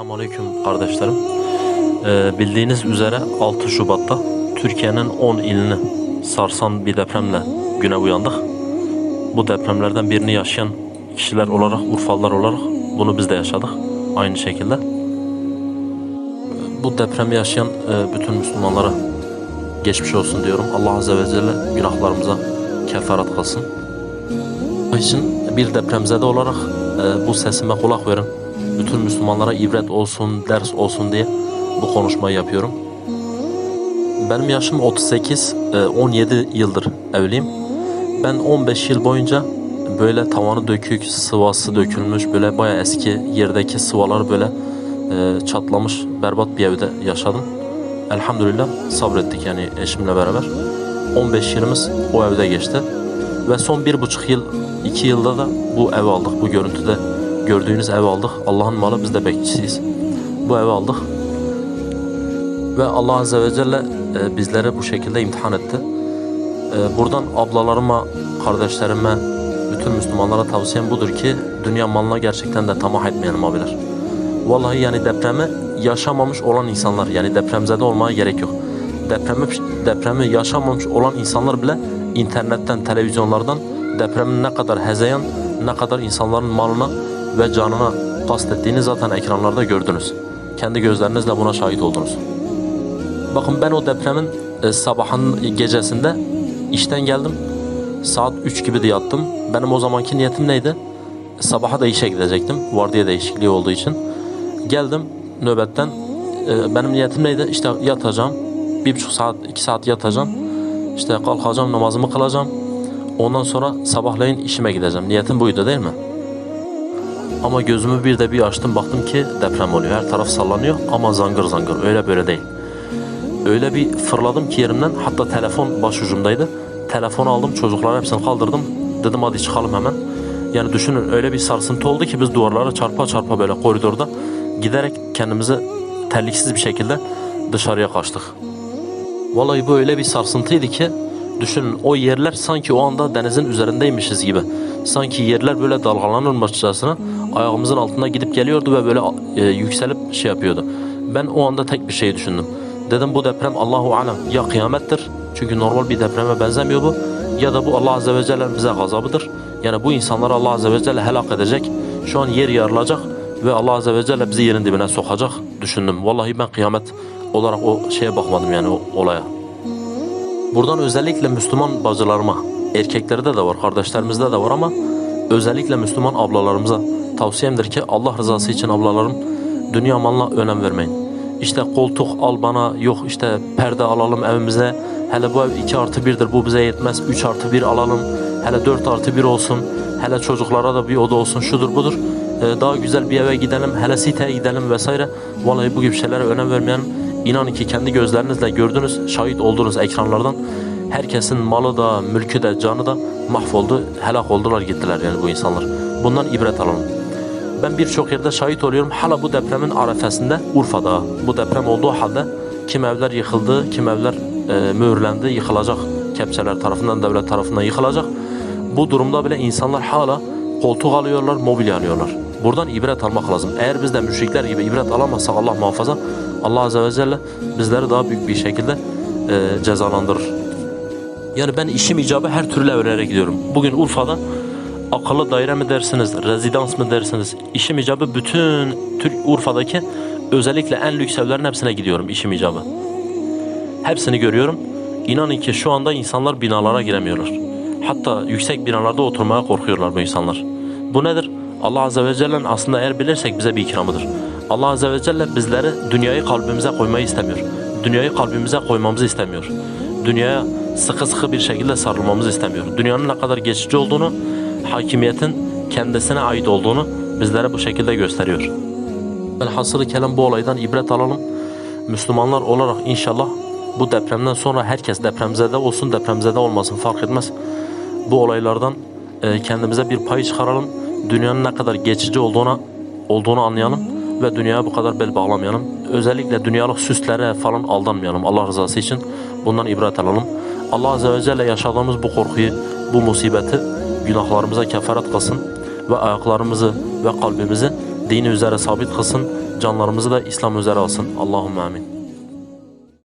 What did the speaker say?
Selamünaleyküm kardeşlerim. Ee, bildiğiniz üzere 6 Şubat'ta Türkiye'nin 10 ilini sarsan bir depremle güne uyandık. Bu depremlerden birini yaşayan kişiler olarak, Urfalılar olarak bunu biz de yaşadık. Aynı şekilde. Bu depremi yaşayan e, bütün Müslümanlara geçmiş olsun diyorum. Allah Azze ve Celle günahlarımıza kefaret kılsın. O için bir depremzede olarak e, bu sesime kulak verin. Bütün Müslümanlara ibret olsun, ders olsun diye bu konuşmayı yapıyorum. Benim yaşım 38, e, 17 yıldır evliyim. Ben 15 yıl boyunca böyle tavanı dökük, sıvası dökülmüş, böyle baya eski yerdeki sıvalar böyle e, çatlamış, berbat bir evde yaşadım. Elhamdülillah sabrettik yani eşimle beraber. 15 yılımız o evde geçti. Ve son bir buçuk yıl, iki yılda da bu evi aldık. Bu görüntüde gördüğünüz evi aldık. Allah'ın malı biz de bekçisiyiz. Bu evi aldık. Ve Allah Azze ve Celle e, bizleri bu şekilde imtihan etti. E, buradan ablalarıma, kardeşlerime, bütün Müslümanlara tavsiyem budur ki dünya malına gerçekten de tamah etmeyelim abiler. Vallahi yani depremi yaşamamış olan insanlar yani depremzede olmaya gerek yok. Depremi, depremi yaşamamış olan insanlar bile internetten, televizyonlardan depremin ne kadar hezeyan, ne kadar insanların malına ve canına kastettiğini zaten ekranlarda gördünüz. Kendi gözlerinizle buna şahit oldunuz. Bakın ben o depremin e, sabahın gecesinde işten geldim. Saat 3 gibi de yattım. Benim o zamanki niyetim neydi? Sabaha da işe gidecektim. Vardiya değişikliği olduğu için. Geldim nöbetten. E, benim niyetim neydi? İşte yatacağım. Bir buçuk saat, iki saat yatacağım. İşte kalkacağım, namazımı kılacağım. Ondan sonra sabahleyin işime gideceğim. Niyetim buydu değil mi? Ama gözümü bir de bir açtım baktım ki deprem oluyor. Her taraf sallanıyor ama zangır zangır. Öyle böyle değil. Öyle bir fırladım ki yerimden. Hatta telefon başucumdaydı. Telefonu aldım çocukların hepsini kaldırdım. Dedim hadi çıkalım hemen. Yani düşünün öyle bir sarsıntı oldu ki biz duvarlara çarpa çarpa böyle koridorda giderek kendimizi terliksiz bir şekilde dışarıya kaçtık. Vallahi bu öyle bir sarsıntıydı ki düşünün o yerler sanki o anda denizin üzerindeymişiz gibi. Sanki yerler böyle dalgalanırmışçasına ayağımızın altına gidip geliyordu ve böyle e, yükselip şey yapıyordu. Ben o anda tek bir şey düşündüm. Dedim bu deprem Allahu alem ya kıyamettir. Çünkü normal bir depreme benzemiyor bu. Ya da bu Allah Azze ve Celle'nin bize gazabıdır. Yani bu insanları Allah Azze ve Celle helak edecek. Şu an yer yarılacak ve Allah Azze ve Celle bizi yerin dibine sokacak düşündüm. Vallahi ben kıyamet olarak o şeye bakmadım yani o olaya. Buradan özellikle Müslüman bacılarıma, erkeklerde de var, kardeşlerimizde de var ama özellikle Müslüman ablalarımıza tavsiyemdir ki Allah rızası için ablalarım dünya malına önem vermeyin. İşte koltuk al bana, yok işte perde alalım evimize. Hele bu ev 2 artı 1'dir bu bize yetmez. 3 artı 1 alalım. Hele 4 artı 1 olsun. Hele çocuklara da bir oda olsun şudur budur. Ee, daha güzel bir eve gidelim. Hele siteye gidelim vesaire. Vallahi bu gibi şeylere önem vermeyelim. İnanın ki kendi gözlerinizle gördünüz, şahit oldunuz ekranlardan. Herkesin malı da, mülkü de, canı da mahvoldu. Helak oldular gittiler yani bu insanlar. Bundan ibret alalım. Ben birçok yerde şahit oluyorum. Hala bu depremin arefesinde Urfa'da bu deprem olduğu halde kim evler yıkıldı, kim evler e, mühürlendi, yıkılacak. Kepçeler tarafından, devlet tarafından yıkılacak. Bu durumda bile insanlar hala koltuk alıyorlar, mobilya alıyorlar. Buradan ibret almak lazım. Eğer biz de müşrikler gibi ibret alamazsak Allah muhafaza Allah Azze ve Celle bizleri daha büyük bir şekilde e, cezalandırır. Yani ben işim icabı her türlü evlere gidiyorum. Bugün Urfa'da akıllı daire mi dersiniz, rezidans mı dersiniz? İşim icabı bütün Türk Urfa'daki özellikle en lüks evlerin hepsine gidiyorum işim icabı. Hepsini görüyorum. İnanın ki şu anda insanlar binalara giremiyorlar. Hatta yüksek binalarda oturmaya korkuyorlar bu insanlar. Bu nedir? Allah Azze ve Celle'nin aslında eğer bilirsek bize bir ikramıdır. Allah Azze ve Celle bizleri dünyayı kalbimize koymayı istemiyor. Dünyayı kalbimize koymamızı istemiyor. Dünyaya sıkı sıkı bir şekilde sarılmamızı istemiyor. Dünyanın ne kadar geçici olduğunu, hakimiyetin kendisine ait olduğunu bizlere bu şekilde gösteriyor. Velhasılı kelam bu olaydan ibret alalım. Müslümanlar olarak inşallah bu depremden sonra herkes depremzede olsun depremzede olmasın fark etmez. Bu olaylardan e, kendimize bir pay çıkaralım. Dünyanın ne kadar geçici olduğuna olduğunu anlayalım ve dünyaya bu kadar bel bağlamayalım. Özellikle dünyalık süslere falan aldanmayalım Allah rızası için. Bundan ibret alalım. Allah Azze ve Celle yaşadığımız bu korkuyu, bu musibeti günahlarımıza kefaret kılsın ve ayaklarımızı ve kalbimizi dini üzere sabit kılsın. canlarımızı da İslam üzere alsın. Allahümme amin.